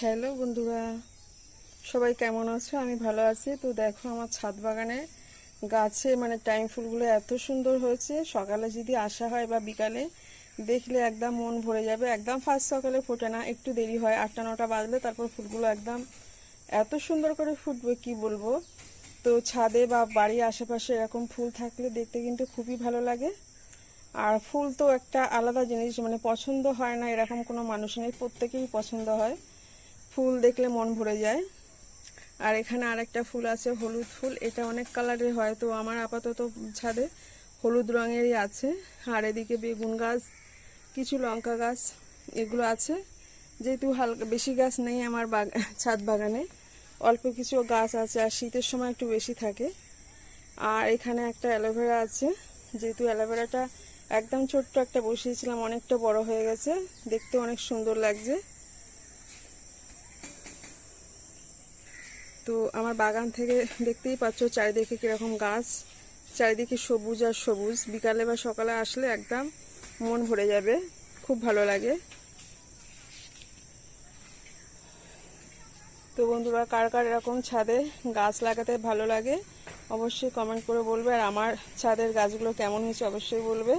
Hello বন্ধুরা, সবাই কেমন আছো? আমি ভালো আছি। তো দেখো আমার ছাদ বাগানে গাছে মানে টাইম ফুলগুলো এত সুন্দর হয়েছে। সকালে যদি আসা হয় বা বিকালে, দেখলে একদম মন ভরে যাবে। একদম ফার্স্ট সকালে ফোটে না, একটু দেরি হয়। আটটা, নটা বাজলে তারপর ফুলগুলো একদম এত সুন্দর করে ফুটবে, কি বলব? তো ছাদে বা বাড়ির আশেপাশে এরকম ফুল থাকলে দেখতে কিন্তু খুবই ভালো লাগে। আর ফুল তো একটা আলাদা জিনিস মানে পছন্দ হয় না, এরকম কোনো মানুষ নেই প্রত্যেকেই পছন্দ হয়। ফুল দেখলে মন ভরে যায়। আর এখানে আরেকটা ফুল আছে, হলুদ ফুল। এটা অনেক কালারের হয়, তো আমার আপাতত ছাদে হলুদ রঙেরই আছে। আর এদিকে বেগুন গাছ, কিছু লঙ্কা গাছ, এগুলো আছে। যেহেতু হালকা, বেশি গাছ নেই আমার ছাদ বাগানে। অল্প কিছু গাছ আছে, আর শীতের সময় একটু বেশি থাকে। আর এখানে একটা অ্যালোভেরা আছে। যেহেতু অ্যালোভেরাটা একদম ছোট্ট একটা বসিয়েছিলাম, অনেকটা বড় হয়ে গেছে। দেখতে অনেক সুন্দর লাগছে। তো আমার বাগান থেকে দেখতেই পাচ্ছ চারিদিকে কীরকম গাছ। চারিদিকে সবুজ আর সবুজ। বিকালে বা সকালে আসলে একদম মন ভরে যাবে। খুব ভালো লাগে। তো বন্ধুরা, কার কার এরকম ছাদে গাছ লাগাতে ভালো লাগে, অবশ্যই কমেন্ট করে বলবে। আর আমার ছাদের গাছগুলো কেমন হয়েছে অবশ্যই বলবে।